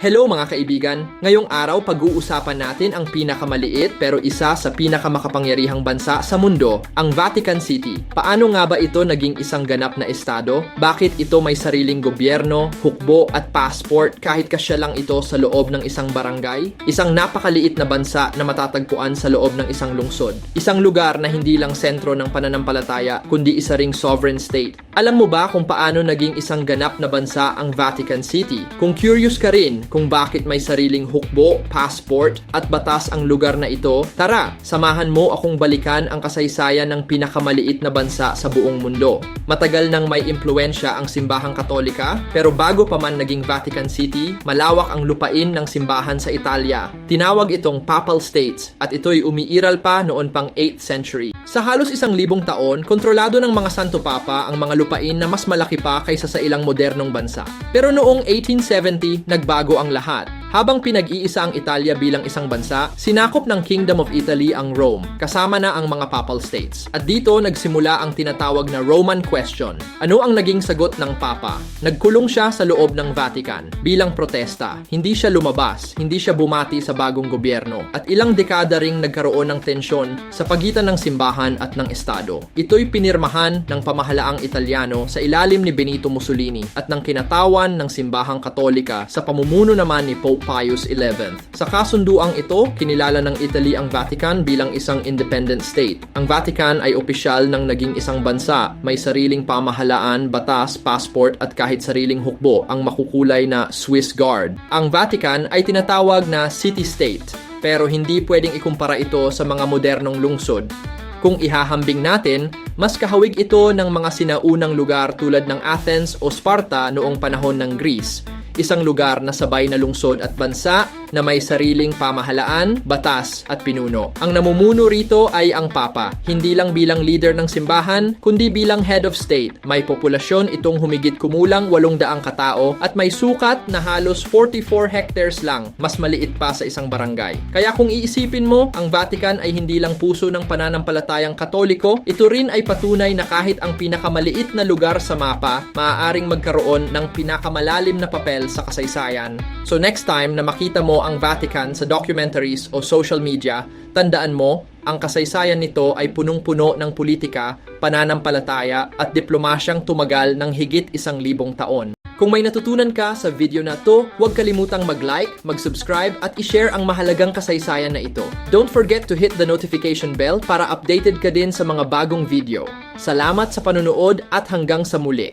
Hello mga kaibigan! Ngayong araw pag-uusapan natin ang pinakamaliit pero isa sa pinakamakapangyarihang bansa sa mundo, ang Vatican City. Paano nga ba ito naging isang ganap na estado? Bakit ito may sariling gobyerno, hukbo at passport kahit kasya lang ito sa loob ng isang barangay? Isang napakaliit na bansa na matatagpuan sa loob ng isang lungsod. Isang lugar na hindi lang sentro ng pananampalataya kundi isa ring sovereign state. Alam mo ba kung paano naging isang ganap na bansa ang Vatican City? Kung curious ka rin kung bakit may sariling hukbo, passport at batas ang lugar na ito, tara, samahan mo akong balikan ang kasaysayan ng pinakamaliit na bansa sa buong mundo. Matagal nang may impluensya ang simbahang katolika, pero bago pa man naging Vatican City, malawak ang lupain ng simbahan sa Italia. Tinawag itong Papal States at ito'y umiiral pa noon pang 8th century. Sa halos isang libong taon, kontrolado ng mga Santo Papa ang mga lupain na mas malaki pa kaysa sa ilang modernong bansa. Pero noong 1870, nagbago ang lahat. Habang pinag-iisa ang Italia bilang isang bansa, sinakop ng Kingdom of Italy ang Rome, kasama na ang mga Papal States. At dito nagsimula ang tinatawag na Roman Question. Ano ang naging sagot ng Papa? Nagkulong siya sa loob ng Vatican bilang protesta. Hindi siya lumabas, hindi siya bumati sa bagong gobyerno. At ilang dekada ring nagkaroon ng tensyon sa pagitan ng simbahan at ng Estado. Ito'y pinirmahan ng pamahalaang Italiano sa ilalim ni Benito Mussolini at ng kinatawan ng simbahang katolika sa pamumuno naman ni Pope Pius XI. Sa kasunduang ito, kinilala ng Italy ang Vatican bilang isang independent state. Ang Vatican ay opisyal ng naging isang bansa, may sariling pamahalaan, batas, passport at kahit sariling hukbo ang makukulay na Swiss Guard. Ang Vatican ay tinatawag na city-state, pero hindi pwedeng ikumpara ito sa mga modernong lungsod kung ihahambing natin, mas kahawig ito ng mga sinaunang lugar tulad ng Athens o Sparta noong panahon ng Greece. Isang lugar na sabay na lungsod at bansa na may sariling pamahalaan, batas at pinuno. Ang namumuno rito ay ang Papa, hindi lang bilang leader ng simbahan, kundi bilang head of state. May populasyon itong humigit kumulang 800 katao at may sukat na halos 44 hectares lang, mas maliit pa sa isang barangay. Kaya kung iisipin mo, ang Vatican ay hindi lang puso ng pananampalatayang katoliko, ito rin ay patunay na kahit ang pinakamaliit na lugar sa mapa, maaaring magkaroon ng pinakamalalim na papel sa kasaysayan. So next time na makita mo ang Vatican sa documentaries o social media, tandaan mo, ang kasaysayan nito ay punong-puno ng politika, pananampalataya at diplomasyang tumagal ng higit isang libong taon. Kung may natutunan ka sa video na to, huwag kalimutang mag-like, mag-subscribe at i-share ang mahalagang kasaysayan na ito. Don't forget to hit the notification bell para updated ka din sa mga bagong video. Salamat sa panunood at hanggang sa muli.